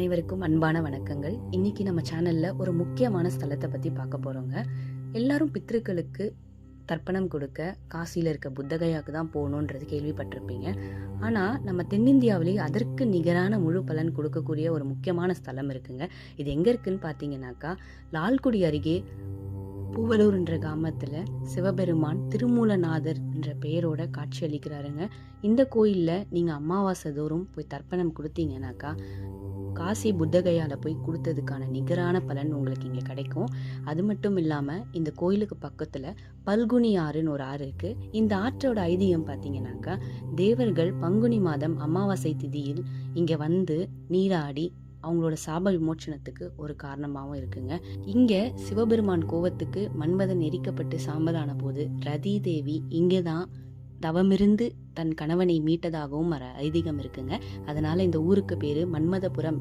அனைவருக்கும் அன்பான வணக்கங்கள். இன்னைக்கு நம்ம சேனல்ல ஒரு முக்கியமான ஸ்தலத்தை பத்தி பார்க்க போறோங்க. எல்லாரும் பித்ருக்களுக்கு தர்ப்பணம் கொடுக்க காசியில் இருக்க புத்தகையாவுக்கு தான் போகணுன்றது கேள்விப்பட்டிருப்பீங்க. ஆனால் நம்ம தென்னிந்தியாவிலேயே அதற்கு நிகரான முழு பலன் கொடுக்கக்கூடிய ஒரு முக்கியமான ஸ்தலம் இருக்குங்க. இது எங்கே இருக்குன்னு பார்த்தீங்கன்னாக்கா லால்குடி அருகே பூவலூர் என்ற கிராமத்தில் சிவபெருமான் திருமூலநாதர் என்ற பெயரோட காட்சி அளிக்கிறாருங்க. இந்த கோயிலில் நீங்கள் அமாவாசை தோறும் போய் தர்ப்பணம் கொடுத்தீங்கன்னாக்கா காசி புத்தகையால் போய் கொடுத்ததுக்கான நிகரான பலன் உங்களுக்கு இங்கே கிடைக்கும். அது மட்டும் இல்லாமல் இந்த கோயிலுக்கு பக்கத்தில் பல்குனி ஆறுன்னு ஒரு ஆறு இருக்குது இந்த ஆற்றோட ஐதீகம் பார்த்தீங்கன்னாக்கா தேவர்கள் பங்குனி மாதம் அமாவாசை திதியில் இங்கே வந்து நீராடி அவங்களோட சாப விமோச்சனத்துக்கு ஒரு காரணமாகவும் இருக்குங்க. இங்கே சிவபெருமான் கோவத்துக்கு மன்மதன் எரிக்கப்பட்டு சாம்பலான போது ரதி தேவி இங்கே தான் தவமிருந்து தன் கணவனை மீட்டதாகவும் ஒரு ஐதீகம் இருக்குங்க. அதனால இந்த ஊருக்கு பேரு மன்மதபுரம்